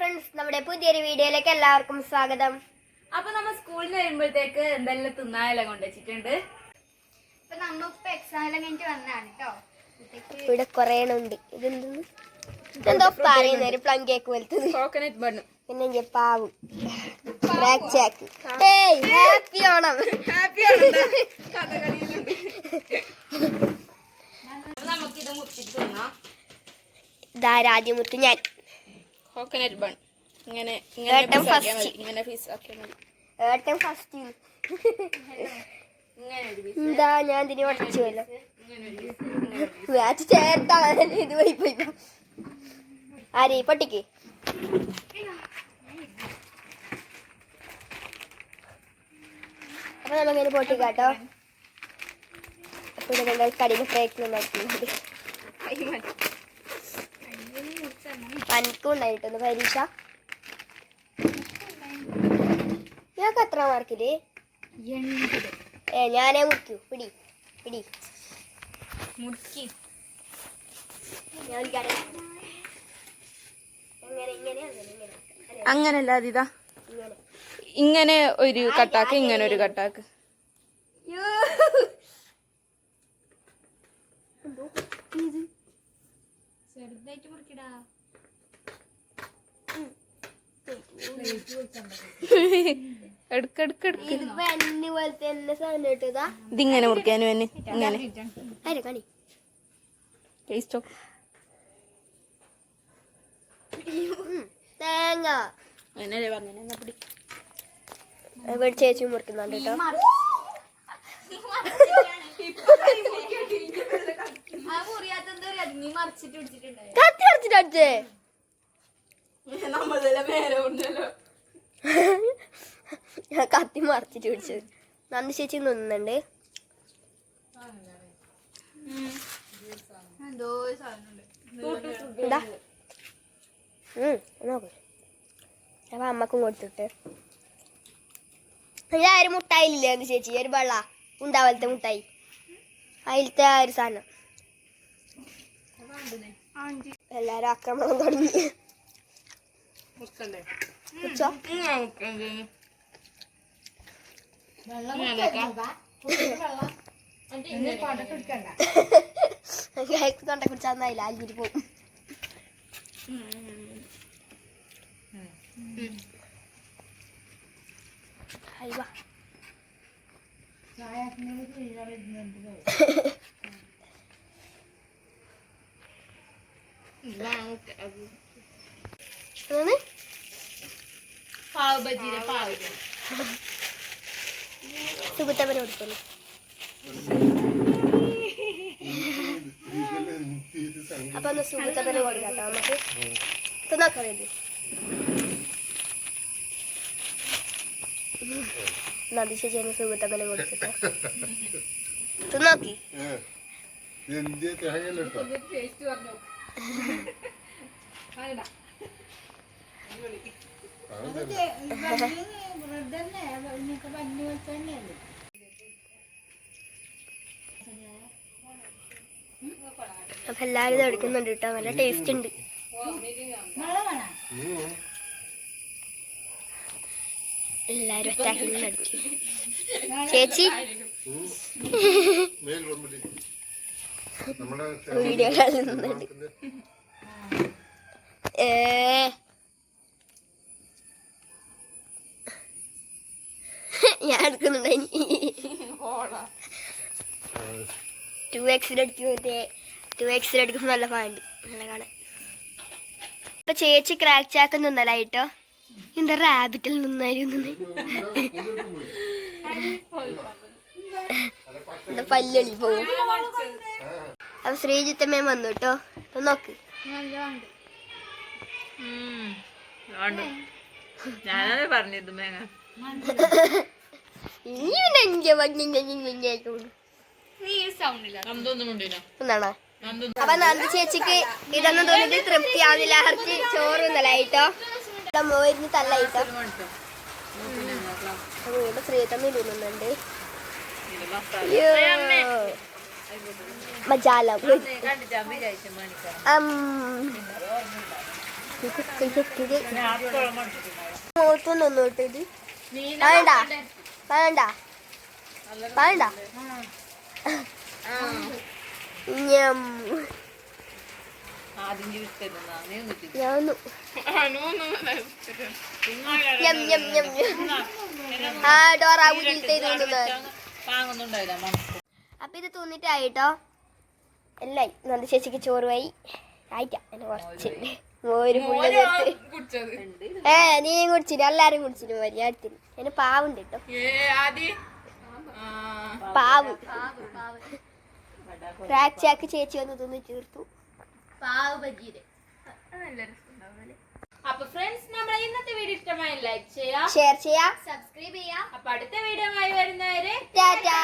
Friends നമ്മുടെ പുതിയൊരു വീഡിയോയിലേക്ക് എല്ലാവർക്കും സ്വാഗതം. അപ്പൊ നമ്മൾ സ്കൂളിൽ വരുമ്പോഴത്തേക്ക് എന്തെല്ലാം തിന്നാനെല്ലാം കൊണ്ടുവച്ചിട്ടുണ്ട് ഇപ്പൊ നമ്മ ഇപ്പൊ എക്സാം എല്ലാം കഴിഞ്ഞിട്ട് വന്നതാണ് കേട്ടോ ഇവിടെ കൊറേ ഉണ്ട് ഇതെന്തെന്ന്? എന്തോ പറയുന്ന ഒരു പ്ലം കേക്ക് പോലത്തത്. കോക്കനട്ട് ബണ്ണ് പിന്നെ ഇങ്ങനെ പാവും. ബ്ലാക്ക് ചാക്ക് ഏയ് ഹാപ്പി ഓണം നമുക്ക് ഇത് മുറിച്ചിട്ട് തിന്നാം. ഇതാ രാജ്യമുത്ത് ഞാൻ. കോക്കനട്ട് ബൺ ഇങ്ങനെ ഇങ്ങനെ piece ഫസ്റ്റ് ഇങ്ങനെ പീസ് ആക്കിയാൽ മതി. ഏട്ടൻ ഫസ്റ്റ് എന്താ ഞാൻ ഇതിന് piece. മാച്ച് ചേർത്താൻ ഇത് പോയി പോയി ആരെ പൊട്ടിക്ക്? അപ്പൊ നമുക്കിത് പൊട്ടിക്കാട്ടോ അപ്പൊ കടിയിൽ പ്രയത്നം നടത്തുന്നത് കൈ മാറ്റി. പനിക്കും ഉണ്ടായിട്ടൊന്ന് പരീക്ഷ. ഞങ്ങൾക്ക് എത്ര മാർക്കിൽ ഏ ഞാനേ മുറിക്കൂ. പിടി പിടി. മുറുക്കി? അങ്ങനല്ല അതിതാ. ഇങ്ങനെ. ഒരു കട്ടാക്ക് ഇങ്ങനെ ഒരു കട്ടാക്ക്. ചെറുതായിട്ട് മുറിക്കടാ. ഇതിങ്ങനെ മുറിക്കാനും തന്നെ ഇങ്ങനെ. തേങ്ങ. എന്നാ ഇവിടെ ചേച്ചി മുറിക്കുന്നുണ്ട് കേട്ടോ. കത്തി അടിച്ചിട്ട് ഞാൻ കത്തി മറിച്ചിട്ട് പിടിച്ചത്. നന്ദി ചേച്ചി നിന്നുണ്ട് എന്തോ ഒരു നോക്ക്. അപ്പൊ അമ്മക്കും കൊടുത്തിട്ട്. ഇതാരും മുട്ടായില്ലേ എന്ന് ചേച്ചി? ഒരു വെള്ള ഉണ്ടാവലത്തെ മുട്ടായി. അതിലത്തെ ആ ഒരു സാധനം. എല്ലാരും ആക്രമണം തുടങ്ങി. തൊണ്ട കുടിച്ചാന്നായില്ല അല്ലിരി പോകും. അയ്യോ അതാണ് പാവ് ബജിയുടെ പാവ്. സുഖത്തവരെ കൊടുക്കുന്നു അപ്പൊ ഒന്ന് സുഖത്തവരെ കൊടുക്കാം നമുക്ക് തിന്നാക്കാൻ വേണ്ടി നദി ചേച്ചിയാണ് സുഖത്തവരെ കൊടുത്തിട്ട്. തിന്നാക്കി. എന്തിയ തേങ്ങയിലിട്ടോ അപ്പൊ എല്ലാരും ഇത് എടുക്കുന്നുണ്ട് കേട്ടോ നല്ല ടേസ്റ്റ് ഉണ്ട്. എല്ലാരും ഒറ്റാക്കി അടിച്ചു ചേച്ചി? വീഡിയോ കാണുന്നുണ്ട് ഏ. ഞാൻ എടുക്കുന്നുണ്ട് ടു എക്സിലെടുക്കുമ്പോഴത്തെ ടു എക്സിലെടുക്കുമ്പോൾ നല്ല പാണ്ട് നല്ല കാണാൻ. ഇപ്പൊ ചേച്ചി ക്രാക്ക് ചാക്ക് നിന്നലായിട്ടോ എന്താ റാബിറ്റിൽ നിന്നായിരുന്നു എന്താ പല്ലളി പോകും അപ്പൊ ശ്രീജിത്തമ്മയും വന്നു കേട്ടോ. അപ്പൊ നോക്ക്. ഞാനത് പറഞ്ഞിരുന്നു മേങ്ങ എന്നാണോ അപ്പൊ നന്ദി ചേച്ചിക്ക് ഇതൊന്നും തോന്നിട്ട് തൃപ്തിയാവുന്നില്ല ഹർച്ച് ചോറ് ഇന്നലായിട്ടോ മോരിന് തല്ലായിട്ടോ? ഇവിടെ ശ്രീതമ്മ അയ്യോ. മജാല ഇത്. വേണ്ട. വേണ്ട വേണ്ട. അപ്പൊ ഇത് തിന്നിട്ടായിട്ടോ? അല്ല നന്ദി ചേച്ചിക്ക് ചോറ് പോയി ആയിട്ടാ. എന്നെ കുറച്ച്. മോര് ഏ നീയും കുടിച്ചില്ല എല്ലാരും കുടിച്ചില്ല മോര് ഞാൻ എടുത്തില്ല എന്നെ പാവുണ്ട് കേട്ടോ പാവ്. ക്രാക്ക് ചാക്ക് ചേച്ചി വന്ന് തിന്ന് തീർത്തു. പാവ് ബജീര് അപ്പൊ ഫ്രണ്ട്സ് നമ്മളെ ഇന്നത്തെ വീഡിയോ ഇഷ്ടമായി ലൈക്ക് ചെയ്യാം. ഷെയർ ചെയ്യാം. സബ്സ്ക്രൈബ് ചെയ്യാം. അപ്പൊ അടുത്ത വീഡിയോ ആയി വരുന്നവരെ ടാറ്റാ.